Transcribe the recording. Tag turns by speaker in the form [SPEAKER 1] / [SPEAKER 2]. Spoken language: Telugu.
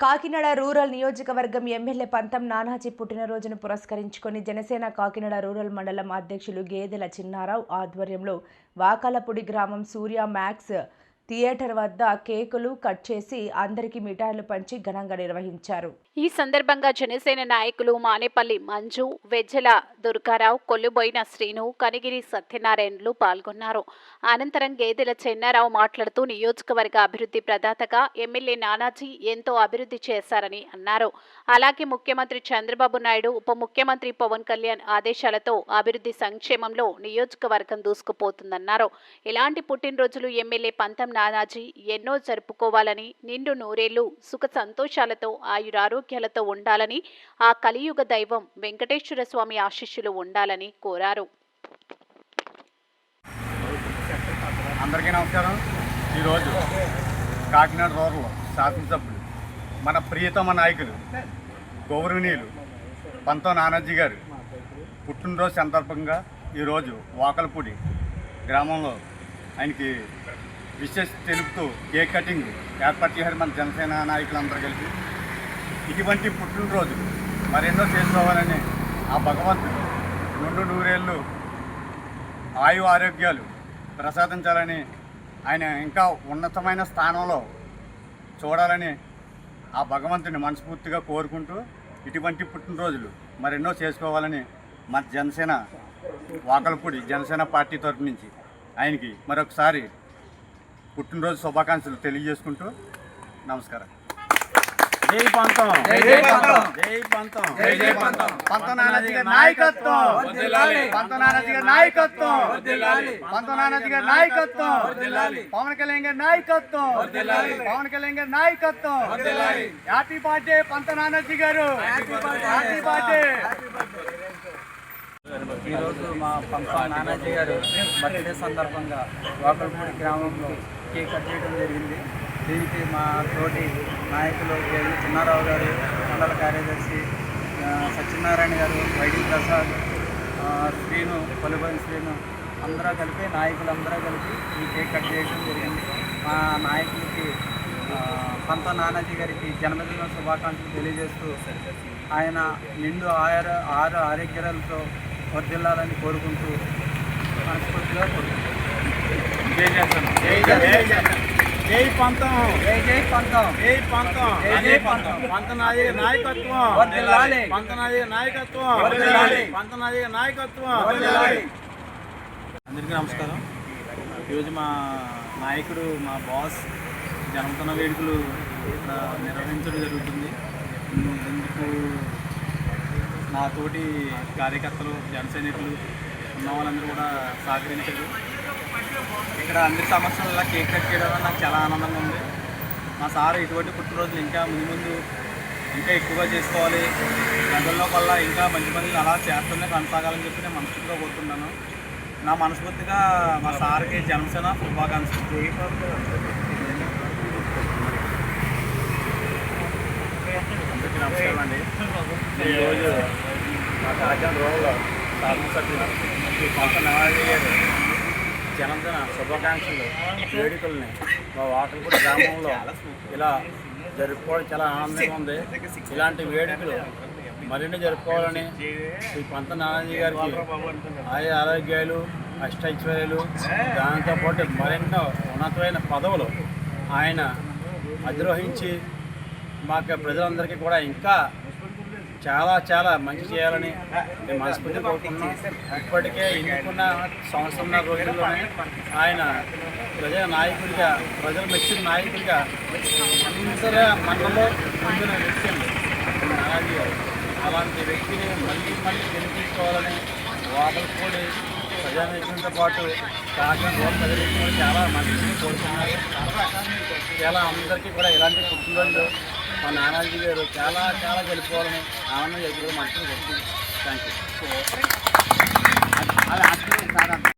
[SPEAKER 1] కాకినాడ రూరల్ నియోజకవర్గం ఎమ్మెల్యే పంతం నానాజీ పుట్టినరోజును పురస్కరించుకొని జనసేన కాకినాడ రూరల్ మండలం అధ్యక్షులు గేదెల చిన్నారావు ఆధ్వర్యంలో వాకాలపూడి గ్రామం సూర్య మ్యాక్స్ థియేటర్ వద్ద కేకులు కట్ చేసి అందరికీ మిఠాయిలు పంచి ఘనంగా నిర్వహించారు.
[SPEAKER 2] ఈ సందర్భంగా జనసేన నాయకులు మానేపల్లి మంజు వెజ్జల దుర్గారావు కొల్లుబోయిన శ్రీను కనిగిరి సత్యనారాయణలు పాల్గొన్నారు. అనంతరం గేదెల చెన్నారావు మాట్లాడుతూ నియోజకవర్గ అభివృద్ధి ప్రదాతగా ఎమ్మెల్యే నానాజీ ఎంతో అభివృద్ధి చేశారని అన్నారు. అలాగే ముఖ్యమంత్రి చంద్రబాబు నాయుడు ఉప ముఖ్యమంత్రి పవన్ కళ్యాణ్ ఆదేశాలతో అభివృద్ధి సంక్షేమంలో నియోజకవర్గం దూసుకుపోతుందన్నారు. ఇలాంటి పుట్టినరోజులు ఎమ్మెల్యే పంతం నానాజీ ఎన్నో జరుపుకోవాలని నిండు నూరేళ్ళు సుఖ సంతోషాలతో ఆయురారోగ్యాలతో ఉండాలని ఆ కలియుగ దైవం వెంకటేశ్వర స్వామి ఆశీస్సులు ఉండాలని కోరారు.
[SPEAKER 3] అందరికీ నమస్కారం. ఈరోజు కాకినాడ రూరల్ శాసనసభ్యులు మన ప్రియతమ నాయకులు గౌరవనీయులు పంతో నానాజీ గారు పుట్టినరోజు సందర్భంగా ఈరోజు వాకలపూడి గ్రామంలో ఆయనకి విశేష తెలుపుతూ కేక్ కటింగ్ ఏర్పాటు చేశారు మన జనసేన నాయకులందరూ కలిసి ఇటువంటి పుట్టినరోజు మరెన్నో చేసుకోవాలని ఆ భగవంతుడు రెండు నూరేళ్ళు ఆయు ఆరోగ్యాలు ప్రసాదించాలని ఆయన ఇంకా ఉన్నతమైన స్థానంలో చూడాలని ఆ భగవంతుని మనస్ఫూర్తిగా కోరుకుంటూ ఇటువంటి పుట్టినరోజులు మరెన్నో చేసుకోవాలని మన జనసేన వాకలపూడి జనసేన పార్టీ తరపు నుంచి ఆయనకి మరొకసారి పుట్టినరోజు శుభాకాంక్షలు తెలియజేసుకుంటూ నమస్కారం.
[SPEAKER 4] జై పంతం.
[SPEAKER 3] జై జై పంతం.
[SPEAKER 4] జై పంతం.
[SPEAKER 3] జై జై పంతం. పంత. నానాజీ గారి నాయకత్వం. పంత నానాజీ గారి నాయకత్వం పంత నానాజీ గారి నాయకత్వం పవన్ కళ్యాణ్ గారి నాయకత్వం. పవన్ కళ్యాణ్ గారి నాయకత్వం. హ్యాపీ బర్త్డే పంత నానాజీ గారు. Happy birthday.
[SPEAKER 4] ఈరోజు మా పంప నానాజీ గారు బర్త్డే సందర్భంగా వాకల్పూడి గ్రామంలో కేక్ కట్ చేయడం జరిగింది. దీనికి మా తోటి నాయకులు చిన్నారావు గారు మండల కార్యదర్శి సత్యనారాయణ గారు వైడి ప్రసాద్ శ్రీను పలుబని శ్రీను అందరూ కలిపి నాయకులందరూ కలిపి ఈ కేక్ కట్ చేయడం జరిగింది. మా నాయకులకి పంత నానాజీ గారికి జన్మదిన శుభాకాంక్షలు తెలియజేస్తూ ఆయన నిండు ఆరు ఆరు ఆరోగ్యాలతో వర్దిల్లాలని కోరుకుంటూ మనస్ఫూర్తిగా కోరుకుంటున్నాను
[SPEAKER 3] జై జనసేన జై జనసేన
[SPEAKER 4] జై పంతం జై జై పంతం
[SPEAKER 3] జై పంతం
[SPEAKER 4] జై జై పంతం
[SPEAKER 3] పంతనాది నాయకత్వం
[SPEAKER 4] వర్ధిల్లాలి.
[SPEAKER 3] పంతనాది నాయకత్వం
[SPEAKER 4] వర్ధిల్లాలి.
[SPEAKER 3] పంతనాది నాయకత్వం
[SPEAKER 4] వర్ధిల్లాలి.
[SPEAKER 5] అందరికీ నమస్కారం ఈరోజు మా నాయకుడు మా బాస్ జన్మదిన వేడుకలు ఇక్కడ నిర్వహించడం జరుగుతుంది ఇందుకు నా తోటి కార్యకర్తలు జనసైనికులు ఉన్న వాళ్ళందరూ కూడా సహకరించారు ఇక్కడ అన్ని సమస్యలలో కేక్ కట్ చేయడం నాకు చాలా ఆనందంగా ఉంది. మా సార్ ఇటువంటి పుట్టినరోజులు ఇంకా ముందు ముందు ఇంకా ఎక్కువగా చేసుకోవాలి. ప్రజల్లో వల్ల ఇంకా మంచి పనులు అలా చేస్తూనే కొనసాగాలని చెప్పి నేను మనస్ఫూర్తిగా కోరుతున్నాను నా మనస్ఫూర్తిగా మా సార్కి జనసేన శుభాకాంక్షలు.
[SPEAKER 3] నమస్కారం అండి ఈరోజు మా కాకినాడ రోడ్లో శాసనసభ్యులు శ్రీ పంత జనంతన శుభాకాంక్షలు వేడుకల్ని మా వాకలపూడి గ్రామంలో ఇలా జరుపుకోవడం చాలా ఆనందంగా ఉంది. ఇలాంటి వేడుకలు మరిన్ని జరుపుకోవాలని శ్రీ పంత నారాయణ గారికి ఆయా ఆరోగ్యాలు అష్టైశ్వర్యాలు దాంతోపాటు మరెన్నో ఉన్నతమైన పదవులు ఆయన అధిరోహించి మాకు ప్రజలందరికీ కూడా ఇంకా చాలా చాలా మంచి చేయాలని మేము మనస్ఫూర్తి కోరుకుంటున్నాం ఇప్పటికే ఎన్నుకున్న సంవత్సరంన్నర రోజుల్లోనే ఆయన ప్రజల నాయకుడిగా ప్రజలు మెచ్చిన నాయకుడిగా అందరి మనలో పొందిన వ్యక్తి. అండి గారు అలాంటి వ్యక్తిని మళ్ళీ మళ్ళీ గెలిపించుకోవాలని వాకలపూడి ప్రజానీకంతో పాటు కాకినాడ రోడ్ ప్రజలు చాలా మంచిగా కోరుతున్నారు చాలా అందరికీ కూడా ఇలాంటి పుట్టినరోజులు మా నానాజీ గారు చాలా చాలా గెలుపుకోవాలని ఆనందం జరుపుకోవడం మనసులో థ్యాంక్ యూ అది అర్థమే సార్